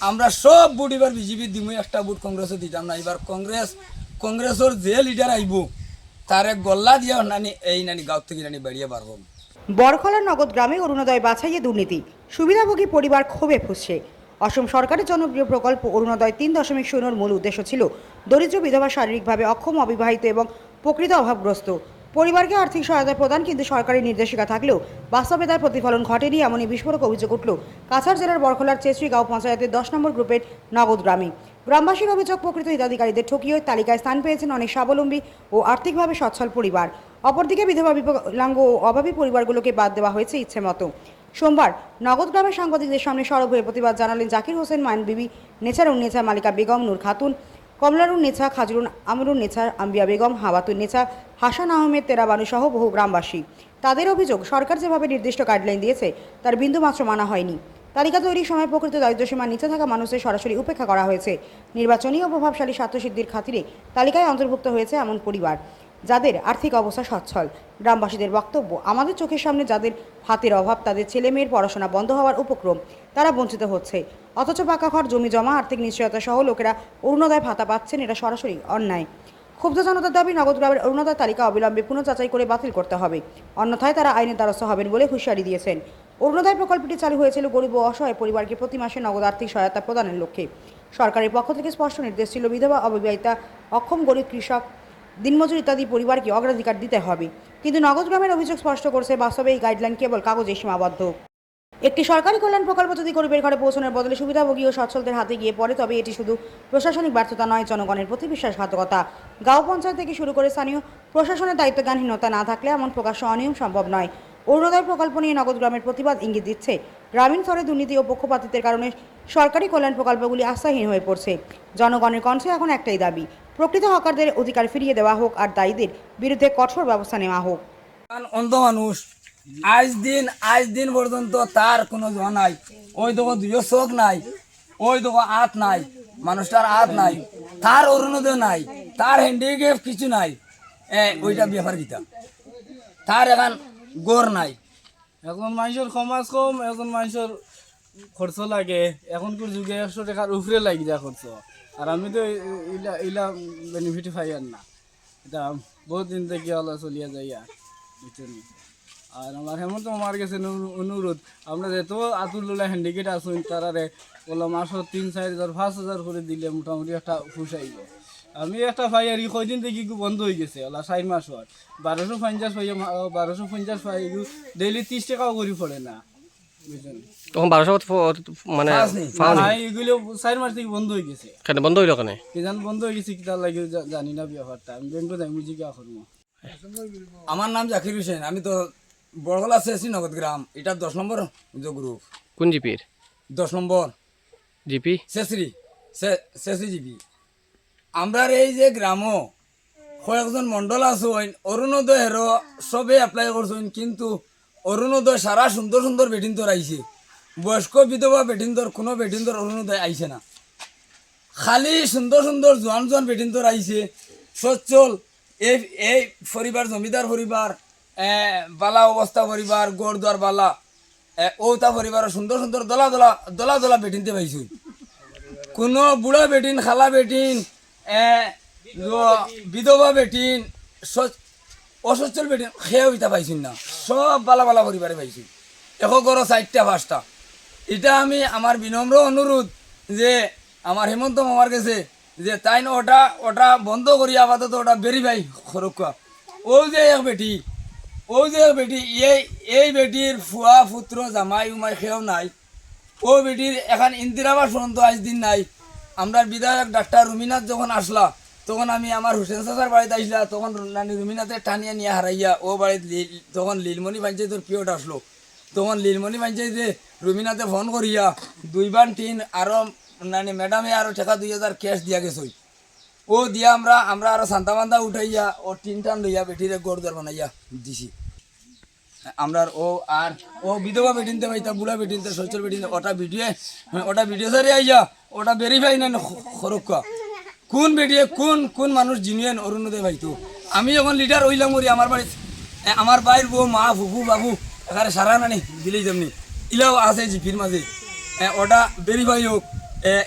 আমরা সব বুট এবার বিজেপি দিমু, একটা বুট কংগ্রেসে দিতাম না। এবার কংগ্রেস, কংগ্রেসের যে লিডার আইব, তারে গল্লা দিয়া নানি, এই নানি গাঁও থেকে নানি বাড়িয়ে পারব বরখলার নগদ গ্রামে অরুণোদয় বাছাইয়ে দুর্নীতি। সুবিধাভোগী পরিবার ক্ষোভে ফুসছে। অসম সরকারের জনপ্রিয় প্রকল্প অরুণোদয় তিন দশমিক শূন্যর মূল উদ্দেশ্য ছিল দরিদ্র বিধবা শারীরিকভাবে অক্ষম, অবিবাহিত এবং প্রকৃত অভাবগ্রস্ত। পরিবারকে আর্থিক সহায়তা প্রদান, কিন্তু সরকারি নির্দেশিকা থাকলেও বাস্তবে তার প্রতিফলন ঘটেনি এমনই বিস্ফোরক অভিযোগ উঠল কাছাড় জেলার বরখলার চেশ্রী গাঁও পঞ্চায়েতের দশ নম্বর গ্রুপের নগদ গ্রামে। গ্রামবাসীর অভিযোগ, প্রকৃত হিতাধিকারীদের ঠকিয়ে তালিকায় স্থান পেয়েছেন অনেক স্বাবলম্বী ও আর্থিকভাবে সচ্ছল পরিবার। অপরদিকে বিধবা বিকলাঙ্গ ও অভাবী পরিবারগুলোকে বাদ দেওয়া হয়েছে ইচ্ছে মতো। সোমবার নগদ গ্রামের সাংবাদিকদের সামনে সরব হয়ে প্রতিবাদ জানালেন জাকির হোসেন, মাইন বিবি নেচার নেচা মালিকা বেগম, নূর খাতুন কমলারুন নেছা, খাজরুন আমরুন নেছা, আম্বিয়া বেগম হাওয়াতুন নেছা, হাসান আহমেদ, তেরাবানু সহ বহু গ্রামবাসী। তাদের অভিযোগ, সরকার যেভাবে নির্দিষ্ট গাইডলাইন দিয়েছে, তার বিন্দুমাত্র মানা হয়নি। তালিকা তৈরির সময় প্রকৃত দারিদ্র্যসীমার নিচে থাকা মানুষের সরাসরি উপেক্ষা করা হয়েছে। নির্বাচনী ও প্রভাবশালী স্বার্থসিদ্ধির খাতিরে তালিকায় অন্তর্ভুক্ত হয়েছে এমন পরিবার। যাদের আর্থিক অবস্থা সচ্ছল। গ্রামবাসীদের বক্তব্য, আমাদের চোখের সামনে যাদের হাতের অভাব, তাদের ছেলে মেয়ের পড়াশোনা বন্ধ হওয়ার উপক্রম। তারা বঞ্চিত হচ্ছে। অথচ পাকা ঘর, জমি জমা, আর্থিক নিশ্চয়তা সহ লোকেরা অরুণোদয় ভাতা পাচ্ছেন, এটা সরাসরি অন্যায়। ক্ষুব্ধ জনতার দাবি, নগদ গ্রামের অরুণোদয় তালিকা অবিলম্বে পুনঃযাচাই করে বাতিল করতে হবে। অন্যথায় তারা আইনের দ্বারস্থ হবেন বলে হুঁশিয়ারি দিয়েছেন। অরুণোদয় প্রকল্পটি চালু হয়েছিল গরিব ও অসহায় পরিবারকে প্রতি মাসে নগদ আর্থিক সহায়তা প্রদানের লক্ষ্যে। সরকারের পক্ষ থেকে স্পষ্ট নির্দেশ ছিল বিধবা অবিবাহিতা অক্ষম গরিব কৃষক দিনমজুর ইত্যাদি পরিবারকে অগ্রাধিকার দিতে হবে। কিন্তু নগদ গ্রামের অভিযোগ স্পষ্ট করছে, বাস্তবে এই গাইডলাইন কেবল কাগজে সীমাবদ্ধ। একটি সরকারি কল্যাণ প্রকল্প যদি গরিবের ঘরে পৌঁছানোর বদলে সুবিধাভোগী ও সচ্ছলদের হাতে গিয়ে পড়ে, তবে এটি শুধু প্রশাসনিক ব্যর্থতা নয়, জনগণের প্রতি বিশ্বাসঘাতকতা। গাঁও পঞ্চায়েত থেকে শুরু করে স্থানীয় প্রশাসনের দায়িত্বজ্ঞানহীনতা না থাকলে এমন প্রকাশ্য অনিয়ম সম্ভব নয়। অরুণোদয় প্রকল্প নিয়ে নগদ গ্রামের প্রতিবাদ ইঙ্গিত দিচ্ছে গ্রামীণ স্তরে দুর্নীতি ও পক্ষপাতিত্বের কারণে সরকারি কল্যাণ প্রকল্পগুলি আস্থাহীন হয়ে পড়ছে। জনগণের কণ্ঠে এখন একটাই দাবি, প্রকৃত হকারদের অধিকার ফিরিয়ে দেওয়া হোক আর দায়ীদের বিরুদ্ধে কঠোর ব্যবস্থা নেওয়া হোক। অন্ধ মানুষ, আজ দিন আজ দিন পর্যন্ত তার কোনো জ নাই, ওই দেখো দুইও চোখ নাই, ওই দেখো হাত নাই, মানুষটার হাত নাই, তার অরুণোদয় নাই, তার হ্যান্ডিক্যাপ কিছু নাই। ওইটা ব্যাপার গীতা তার এখন গড় নাই। এখন মানুষের সমাজ কম, এখন মানুষের খরচ লাগে। এখনকার যুগে একশো টাকার উপরে লাগি যায় খরচ। আর আমি তো ইলা ইলা বেনিফিট পাই আর না। এটা বহুত দিন থেকে হলো চলিয়া যাই আর বুঝছেন আর আমার হেমন্ত আমার কাছে অনুরোধ, আমরা যেত আতুল্লা হ্যান্ডিকেট আসুন তারারে বললাম মাসত তিন, চার হাজার, পাঁচ হাজার করে দিলে মোটামুটি একটা আইব আমি একটা পাই আর কয়দিন থেকে ইগু বন্ধ হয়ে গেছে ওলা চার মাস হয় বারোশো পঞ্চাশ পাই বারোশো পঞ্চাশ পাই ডেইলি ত্রিশ টাকাও করে পড়ে না তখন বারোশো মানে এগুলো চার মাস থেকে বন্ধ হয়ে গেছে। কেন বন্ধ হইল কেন? কি জান বন্ধ হয়ে গেছে কিতার লাগে জানি না ব্যাপারটা। আমি ব্যাংকে যাই জিজ্ঞাসা করব। আমার নাম জাকির হোসেন আমি তো বড়গলা শেষি নগদ গ্রাম এটা দশ নম্বর যে গ্রুপ। কোন জিপির? দশ নম্বর। জিপি? শেষরি শেষরি জিবি আমরা এই যে গ্রামও কয়েকজন মন্ডল আছেন অরুণোদয় হেরো সবে এপ্লাই করছেন কিন্তু অরুণোদয় সারা সুন্দর সুন্দর বেটিন্তর আইছে বয়স্ক বিধবা বেটিন্তর কোনো বেটিন্তর অরুণোদয় আইছে না। খালি সুন্দর সুন্দর জোয়ান জোয়ান বেটিন্তর আইছে সচ্ছল এই এই পরিবার জমিদার পরিবার বালা অবস্থা পরিবার গড় দর বালা এ, ওটা পরিবারের সুন্দর সুন্দর দলা দলা দলা দলা বেটিনতে পাইছো কোনো বুড়া বেটিন খালা বেটিন বিধবা বেটিন অসচ্ছল বেটিন সেও ইটা পাইছিল না। সব বালা বালা পরিবারে পাইছি। এশ গড় চারটা পাঁচটা। এটা আমি আমার বিনম্র অনুরোধ যে আমার হেমন্ত মামার কাছে যে তাই ওটা ওটা বন্ধ করি আপাতত ওটা বেরি ভাই খরকা ও যে এক বেটি ও যে এক বেটি, এই এই বেটির ফুয়া পুত্র জামাই, উমাই সেও নাই। ও বেটির এখন ইন্দিরাবাস পর্যন্ত আজ দিন নাই। আমরা বিধায়ক ডাক্তার রুমিনাথ যখন আসলা, তখন আমি আমার হুসেন চাচার বাড়িতে আসলা, তখন নানি রুমিনাথের টানিয়া নিয়ে হারাইয়া ও বাড়িতে তখন লীলমণি পঞ্চায়েতের পিওট আসলো। তখন লীলমণি পঞ্চায়েতে রুমিনাথে ফোন করিয়া দুইবার তিন, আরও নানি ম্যাডামে আরও টাকা দুই হাজার ক্যাশ দিয়া গেছই। ও দিয়া আমরা আমরা আরও সান্তা বান্দা উঠাইয়া, ও তিন টান লইয়া বেটিরে গোড় দর বানাইয়া দিছি। আমরা ও আর, ও বিধবা বেটিনতে পাইতা বুড়া বেটিনতে, সচ্ছল বেটিনতে, ওটা ভিডিও ওটা ভিডিও সারি আইয়া ওটা ভেরিফাই না খরক্কা কোন বেটিয়ে কোন কোন মানুষ জিনিয়েন অরুণোদয় পাইতো আমি যখন লিডার হইলাম ওরি আমার বাড়িতে এ, আমার বাইর বউ মা ফুফু বাবু এখানে সারা নানি দিলেই যেমনি। ইলাও আছে জিপির মাঝে ওটা ভেরিফাই হোক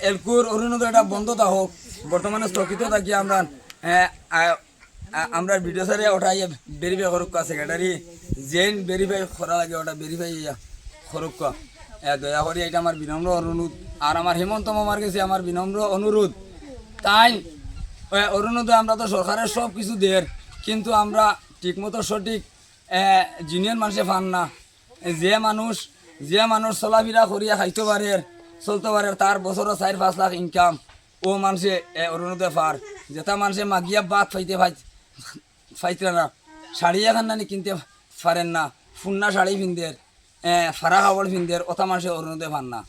এলকুর অরুণোদয়টা বন্ধ থাকুক বর্তমানে স্থগিত থাকি আমরা আমরা ভিডিও সারে ওটা ইয়ে ভেরিফাই করুক সেক্রেটারি জেন ভেরিফাই করা লাগে ওটা ভেরিফাই করুক এ, দয়া করে এটা আমার বিনম্র অনুরোধ আর আমার হেমন্ত মামার কাছে আমার বিনম্র অনুরোধ। তাই অরুণোদয়, আমরা তো সরকারের সব কিছু দের কিন্তু আমরা ঠিকমতো সঠিক জিনিয়ন মানুষে পান না। যে মানুষ যে মানুষ চলাফেরা করিয়া খাইতে পারে, চলতে পারে, তার বছরও চার পাঁচ লাখ ইনকাম ও মানুষে অরুণোদয় পার যেটা মানুষে মাগিয়া বাদ ফাইতে ফাই ফাইতে না। শাড়ি এখন কিনতে পারেন না। ফুন্না শাড়ি পিনদের ফাড়া কাপড় পিনদের ওটা মানুষে অরুণোদয় পান না।